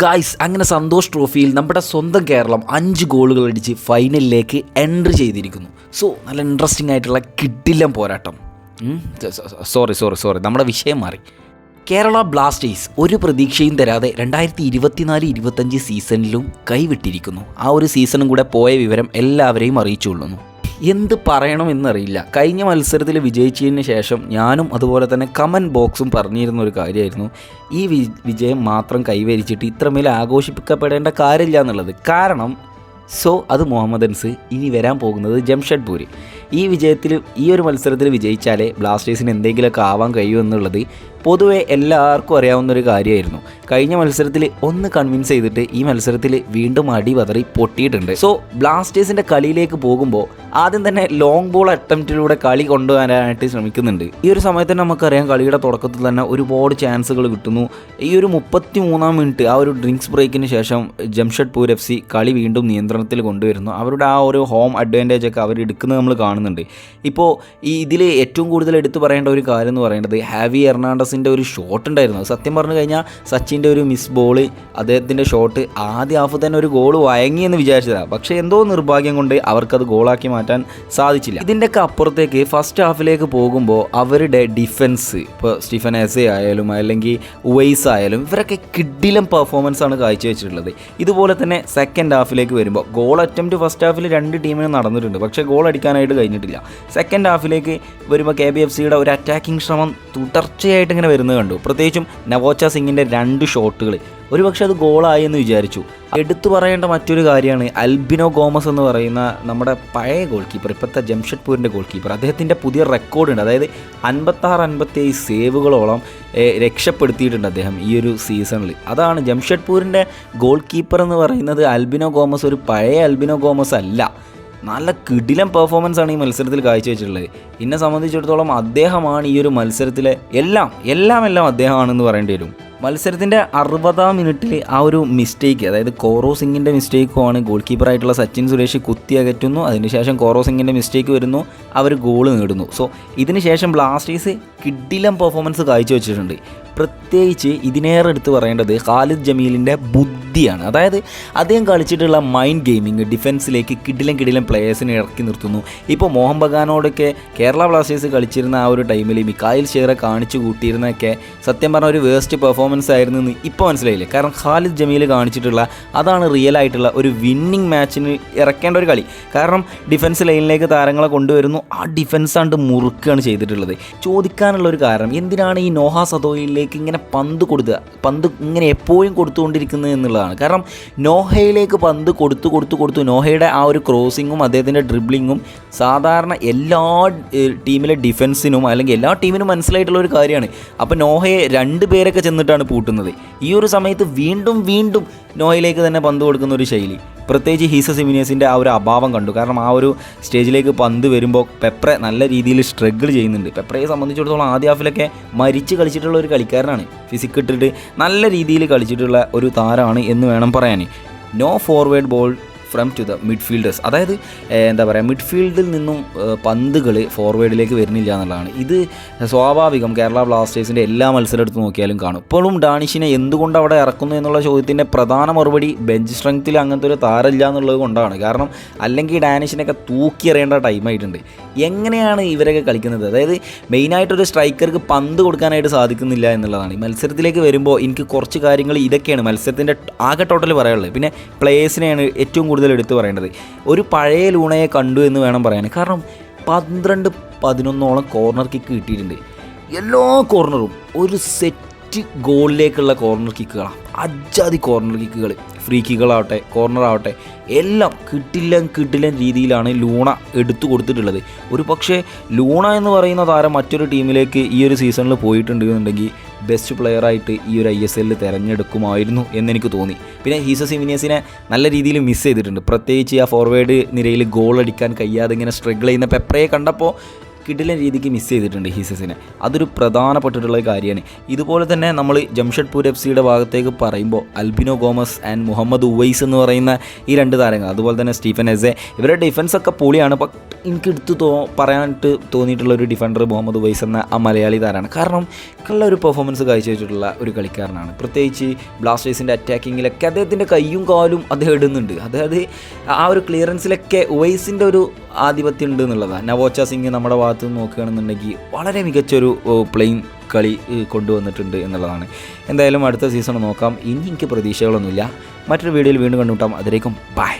Guys അങ്ങനെ സന്തോഷ് ട്രോഫിയിൽ നമ്മുടെ സ്വന്തം കേരളം അഞ്ച് ഗോളുകൾ അടിച്ച് ഫൈനലിലേക്ക് എൻട്രി ചെയ്തിരിക്കുന്നു. സോ നല്ല ഇൻട്രസ്റ്റിംഗ് ആയിട്ടുള്ള കിട്ടില്ല പോരാട്ടം. സോറി സോറി സോറി നമ്മുടെ വിഷയം മാറി. കേരള ബ്ലാസ്റ്റേഴ്സ് ഒരു പ്രതീക്ഷയും തരാതെ രണ്ടായിരത്തി ഇരുപത്തിനാല് ഇരുപത്തഞ്ച് സീസണിലും കൈവിട്ടിരിക്കുന്നു. ആ ഒരു സീസണും കൂടെ പോയ വിവരം എല്ലാവരെയും അറിയിച്ചു അറിയിച്ചുകൊള്ളുന്നു. എന്ത് പറയണമെന്നറിയില്ല. കഴിഞ്ഞ മത്സരത്തിൽ വിജയിച്ചതിന് ശേഷം ഞാനും അതുപോലെ തന്നെ കമന്റ് ബോക്സും പറഞ്ഞിരുന്ന ഒരു കാര്യമായിരുന്നു. ഈ വിജയം മാത്രം കൈവരിച്ചിട്ട് ഇത്രമേൽ ആഘോഷിപ്പിക്കപ്പെടേണ്ട കാര്യമില്ല എന്നുള്ളത്. കാരണം സോ അത് മുഹമ്മദൻസ് ഇനി വരാൻ പോകുന്നത് ജംഷഡ്പൂർ ഈ വിജയത്തിൽ ഈ ഒരു മത്സരത്തിൽ വിജയിച്ചാലേ ബ്ലാസ്റ്റേഴ്സിന് എന്തെങ്കിലുമൊക്കെ ആവാൻ കഴിയൂ എന്നുള്ളത് പൊതുവെ എല്ലാവർക്കും അറിയാവുന്ന ഒരു കാര്യമായിരുന്നു. കഴിഞ്ഞ മത്സരത്തിൽ ഒന്ന് കൺവിൻസ് ചെയ്തിട്ട് ഈ മത്സരത്തിൽ വീണ്ടും അടി പതറി പൊട്ടിയിട്ടുണ്ട്. സോ ബ്ലാസ്റ്റേഴ്സിന്റെ കളിയിലേക്ക് പോകുമ്പോൾ ആദ്യം തന്നെ ലോങ് ബോൾ അറ്റംപ്റ്റിലൂടെ കളി കൊണ്ടുവരാനായിട്ട് ശ്രമിക്കുന്നുണ്ട്. ഈ ഒരു സമയത്ത് തന്നെ നമുക്കറിയാം കളിയുടെ തുടക്കത്തിൽ തന്നെ ഒരുപാട് ചാൻസുകൾ കിട്ടുന്നു. ഈ ഒരു മുപ്പത്തി മൂന്നാം മിനിറ്റ് ആ ഒരു ഡ്രിങ്ക്സ് ബ്രേക്കിന് ശേഷം ജംഷഡ്പൂർ എഫ് സി കളി വീണ്ടും നിയന്ത്രണത്തിൽ കൊണ്ടുവരുന്നു. അവരുടെ ആ ഒരു ഹോം അഡ്വാന്റേജ് ഒക്കെ അവർ എടുക്കുന്നത് നമ്മൾ കാണുന്നുണ്ട് ഇപ്പോൾ ഈ ഇതിൽ ഏറ്റവും കൂടുതൽ എടുത്തു പറയേണ്ട ഒരു കാര്യം എന്ന് പറയുന്നത് ഹാവി എർണാണ്ടസിന്റെ ഒരു ഷോട്ട് ഉണ്ടായിരുന്നു. സത്യം പറഞ്ഞു കഴിഞ്ഞാൽ സച്ചിന്റെ ഒരു മിസ് ബോൾ അദ്ദേഹത്തിന്റെ ഷോട്ട് ആദ്യ ഹാഫ് തന്നെ ഒരു ഗോൾ വഴങ്ങി എന്ന് വിചാരിച്ചതാണ് പക്ഷേ എന്തോ നിർഭാഗ്യം കൊണ്ട് അവർക്കത് ഗോളാക്കി മാറ്റാൻ സാധിച്ചില്ല. ഇതിന്റെയൊക്കെ അപ്പുറത്തേക്ക് ഫസ്റ്റ് ഹാഫിലേക്ക് പോകുമ്പോൾ അവരുടെ ഡിഫൻസ് ഇപ്പോൾ സ്റ്റീഫൻ എസെ ആയാലും അല്ലെങ്കിൽ ഉവൈസ് ആയാലും ഇവരൊക്കെ കിഡിലം പെർഫോമൻസ് ആണ് കാഴ്ചവെച്ചിട്ടുള്ളത്. ഇതുപോലെ തന്നെ സെക്കൻഡ് ഹാഫിലേക്ക് വരുമ്പോൾ ഗോൾ അറ്റംപ്റ്റ് ഫസ്റ്റ് ഹാഫിൽ രണ്ട് ടീമിന് നടന്നിട്ടുണ്ട്. പക്ഷേ ഗോൾ അടിക്കാനായിട്ട് കഴിഞ്ഞിട്ടില്ല. സെക്കൻഡ് ഹാഫിലേക്ക് വരുമ്പോൾ കെ ബി എഫ് സിയുടെ ഒരു അറ്റാക്കിംഗ് ശ്രമം തുടർച്ചയായിട്ട് ഇങ്ങനെ വരുന്നത് കണ്ടു. പ്രത്യേകിച്ചും നവോച്ച സിംഗിന്റെ രണ്ട് ഷോട്ടുകൾ ഒരുപക്ഷെ അത് ഗോളായി എന്ന് വിചാരിച്ചു. എടുത്തു പറയേണ്ട മറ്റൊരു കാര്യമാണ് അൽബിനോ ഗോമസ് എന്ന് പറയുന്ന നമ്മുടെ പഴയ ഗോൾ കീപ്പർ ഇപ്പോഴത്തെ ജംഷഡ്പൂരിന്റെ ഗോൾ കീപ്പർ അദ്ദേഹത്തിന്റെ പുതിയ റെക്കോർഡുണ്ട് അതായത് അൻപത്താറ് അൻപത്തേഴ് സേവുകളോളം രക്ഷപ്പെടുത്തിയിട്ടുണ്ട് അദ്ദേഹം ഈ ഒരു സീസണിൽ അതാണ് ജംഷഡ്പൂരിന്റെ ഗോൾ കീപ്പർ എന്ന് പറയുന്നത് അൽബിനോ ഗോമസ്. ഒരു പഴയ അൽബിനോ ഗോമസ് അല്ല. നല്ല കിടിലം പെർഫോമൻസ് ആണ് ഈ മത്സരത്തിൽ കാഴ്ചവെച്ചിട്ടുള്ളത്. എന്നെ സംബന്ധിച്ചിടത്തോളം അദ്ദേഹമാണ് ഈ ഒരു മത്സരത്തിലെ എല്ലാം എല്ലാം എല്ലാം അദ്ദേഹമാണെന്ന് പറയേണ്ടി വരും. മത്സരത്തിന്റെ അറുപതാം മിനിറ്റിൽ ആ ഒരു മിസ്റ്റേക്ക് അതായത് കോറോ സിംഗിന്റെ മിസ്റ്റേക്കുമാണ് ഗോൾ കീപ്പറായിട്ടുള്ള സച്ചിൻ സുരേഷ് കുത്തി അകറ്റുന്നു. അതിനുശേഷം കോറോ സിംഗിന്റെ മിസ്റ്റേക്ക് വരുന്നു. അവർ ഗോൾ നേടുന്നു. സോ ഇതിനുശേഷം ബ്ലാസ്റ്റേഴ്സ് കിഡിലം പെർഫോമൻസ് കാഴ്ചവെച്ചിട്ടുണ്ട് പ്രത്യേകിച്ച് ഇതിനേറെ എടുത്ത് പറയേണ്ടത് ഖാലിദ് ജമീലിന്റെ ബുദ്ധിയാണ്. അതായത് അദ്ദേഹം കളിച്ചിട്ടുള്ള മൈൻഡ് ഗെയിമിങ് ഡിഫൻസിലേക്ക് കിടിലം കിടിലം പ്ലേയേഴ്സിനെ ഇറക്കി നിർത്തുന്നു. ഇപ്പോൾ മോഹൻ ബഗാനോടൊക്കെ കേരള ബ്ലാസ്റ്റേഴ്സ് കളിച്ചിരുന്ന ആ ഒരു ടൈമിൽ മിക്കായിൽ ഷെയറെ കാണിച്ചു കൂട്ടിയിരുന്നൊക്കെ സത്യം പറഞ്ഞ ഒരു വേസ്റ്റ് പെർഫോമൻസ് ആയിരുന്നു എന്ന് ഇപ്പോൾ മനസ്സിലായില്ലേ? കാരണം ഖാലിദ് ജമീൽ കാണിച്ചിട്ടുള്ള അതാണ് റിയൽ ആയിട്ടുള്ള ഒരു വിന്നിങ് മാച്ചിന് ഇറക്കേണ്ട ഒരു കളി. കാരണം ഡിഫൻസ് ലൈനിലേക്ക് താരങ്ങളെ കൊണ്ടുവരുന്നു. ആ ഡിഫൻസ് ആണ്ട് മുറുക്കുകയാണ് ചെയ്തിട്ടുള്ളത്. ചോദിക്കാനുള്ള ഒരു കാരണം എന്തിനാണ് ഈ നോഹ സദോയിലേക്ക് ഇങ്ങനെ പന്ത് കൊടുക്കുക പന്ത് ഇങ്ങനെ എപ്പോഴും കൊടുത്തുകൊണ്ടിരിക്കുന്നത് എന്നുള്ളതാണ്. കാരണം നോഹയിലേക്ക് പന്ത് കൊടുത്തു കൊടുത്തു കൊടുത്തു നോഹയുടെ ആ ഒരു ക്രോസിങ്ങും അദ്ദേഹത്തിന്റെ ഡ്രിബ്ലിങ്ങും സാധാരണ എല്ലാ ടീമിലെ ഡിഫൻസിനും അല്ലെങ്കിൽ എല്ലാ ടീമിനും മനസ്സിലായിട്ടുള്ള ഒരു കാര്യമാണ്. അപ്പോൾ നോഹയെ രണ്ട് പേരൊക്കെ ചെന്നിട്ടാണ് പൂട്ടുന്നത്. ഈ ഒരു സമയത്ത് വീണ്ടും വീണ്ടും നോഹയിലേക്ക് തന്നെ പന്ത് കൊടുക്കുന്ന ഒരു ശൈലി. പ്രത്യേകിച്ച് ഹീസ സിമിനിയസിന്റെ ആ ഒരു അഭാവം കണ്ടു. കാരണം ആ ഒരു സ്റ്റേജിലേക്ക് പന്ത് വരുമ്പോൾ പെപ്രെ നല്ല രീതിയിൽ സ്ട്രഗിൾ ചെയ്യുന്നുണ്ട്. പെപ്രയെ സംബന്ധിച്ചിടത്തോളം ആദ്യ ഹാഫിലൊക്കെ മരിച്ച് കളിച്ചിട്ടുള്ള ഒരു കളിക്കാരനാണ്. ഫിസിക് ഇട്ടിട്ട് നല്ല രീതിയിൽ കളിച്ചിട്ടുള്ള ഒരു താരമാണ് എന്ന് വേണം പറയാൻ. No forward ball from to the midfielders. അതായത് എന്താ പറയുക മിഡ്ഫീൽഡിൽ നിന്നും പന്തുകൾ ഫോർവേഡിലേക്ക് വരുന്നില്ല എന്നുള്ളതാണ്. ഇത് സ്വാഭാവികം കേരള ബ്ലാസ്റ്റേഴ്സിന്റെ എല്ലാ മത്സരം എടുത്ത് നോക്കിയാലും കാണും. ഇപ്പോഴും ഡാനിഷിനെ എന്തുകൊണ്ട് അവിടെ ഇറക്കുന്നു എന്നുള്ള ചോദ്യത്തിന്റെ പ്രധാന മറുപടി ബെഞ്ച് സ്ട്രെങ്ത്തിൽ അങ്ങനത്തെ ഒരു താരമില്ല എന്നുള്ളത് കൊണ്ടാണ്. കാരണം അല്ലെങ്കിൽ ഡാനിഷിനൊക്കെ തൂക്കി എറിയേണ്ട ടൈമായിട്ടുണ്ട് എങ്ങനെയാണ് ഇവരൊക്കെ കളിക്കുന്നത്? അതായത് മെയിനായിട്ടൊരു സ്ട്രൈക്കർക്ക് പന്ത് കൊടുക്കാനായിട്ട് സാധിക്കുന്നില്ല എന്നുള്ളതാണ്. ഈ മത്സരത്തിലേക്ക് വരുമ്പോൾ എനിക്ക് കുറച്ച് കാര്യങ്ങൾ ഇതൊക്കെയാണ് മത്സരത്തിന്റെ ആകെ ടോട്ടൽ പറയാനുള്ളത്. പിന്നെ പ്ലേയേഴ്സിനെയാണ് ഏറ്റവും കൂടുതൽ എടുത്തു പറയേണ്ടത്. ഒരു പഴയ ലൂണയെ കണ്ടു എന്ന് വേണം പറയാൻ. കാരണം പന്ത്രണ്ട് പതിനൊന്നോളം കോർണർ കിക്ക് കിട്ടിയിട്ടുണ്ട്. എല്ലാ കോർണറും ഒരു സെറ്റ് ഗോളിലേക്കുള്ള കോർണർ കിക്കുകളാണ് അജാതി കോർണർ കിക്കുകൾ ഫ്രീ കിക്കുകളാവട്ടെ കോർണർ ആവട്ടെ എല്ലാം കിട്ടില്ല കിട്ടില്ല രീതിയിലാണ് ലൂണ എടുത്തു കൊടുത്തിട്ടുള്ളത്. ഒരു പക്ഷേ ലൂണ എന്ന് പറയുന്ന താരം മറ്റൊരു ടീമിലേക്ക് ഈ ഒരു സീസണിൽ പോയിട്ടുണ്ട് എന്നുണ്ടെങ്കിൽ ബെസ്റ്റ് പ്ലെയറായിട്ട് ഈ ഒരു ഐ എസ് എല്ലിൽ തിരഞ്ഞെടുക്കുമായിരുന്നു എന്നെനിക്ക് തോന്നി. പിന്നെ ഹീസ സിമിനിയസിനെ നല്ല രീതിയിൽ മിസ് ചെയ്തിട്ടുണ്ട്. പ്രത്യേകിച്ച് ആ ഫോർവേഡ് നിരയിൽ ഗോൾ അടിക്കാൻ കഴിയാതെ ഇങ്ങനെ സ്ട്രഗിൾ ചെയ്യുന്ന പെപ്രയെ കണ്ടപ്പോൾ കിടിലൻ രീതിക്ക് മിസ് ചെയ്തിട്ടുണ്ട് ഹീസസിനെ. അതൊരു പ്രധാനപ്പെട്ടിട്ടുള്ള കാര്യമാണ്. ഇതുപോലെ തന്നെ നമ്മൾ ജംഷഡ്പൂർ എഫ് സിയുടെ ഭാഗത്തേക്ക് പറയുമ്പോൾ അൽബിനോ ഗോമസ് ആൻഡ് മുഹമ്മദ് ഉവൈസ് എന്ന് പറയുന്ന ഈ രണ്ട് താരങ്ങൾ അതുപോലെ തന്നെ സ്റ്റീഫൻ എസെ ഇവരുടെ ഡിഫൻസ് ഒക്കെ പൊളിയാണ്. എനിക്ക് എടുത്ത് തോ പറയാനായിട്ട് തോന്നിയിട്ടുള്ള ഒരു ഡിഫൻഡർ മുഹമ്മദ് വൈസ് എന്ന ആ മലയാളി താരാണ്. കാരണം നല്ല ഒരു പെർഫോമൻസ് കാഴ്ചവെച്ചിട്ടുള്ള ഒരു കളിക്കാരനാണ്. പ്രത്യേകിച്ച് ബ്ലാസ്റ്റേഴ്സിന്റെ അറ്റാക്കിങ്ങിലൊക്കെ അദ്ദേഹത്തിന്റെ കൈയും കാലും അദ്ദേഹം ഇടുന്നുണ്ട്. അതായത് ആ ഒരു ക്ലിയറൻസിലൊക്കെ വൈസിന്റെ ഒരു ആധിപത്യം ഉണ്ട് എന്നുള്ളതാണ് നവോച്ച സിംഗ് നമ്മുടെ ഭാഗത്ത് നിന്ന് നോക്കുകയാണെന്നുണ്ടെങ്കിൽ വളരെ മികച്ചൊരു പ്ലെയിൻ കളി കൊണ്ടുവന്നിട്ടുണ്ട് എന്നുള്ളതാണ്. എന്തായാലും അടുത്ത സീസൺ നോക്കാം. ഇനി എനിക്ക് പ്രതീക്ഷകളൊന്നുമില്ല. മറ്റൊരു വീഡിയോയിൽ വീണ്ടും കണ്ടുമുട്ടാം. അതിലേക്കും ബൈ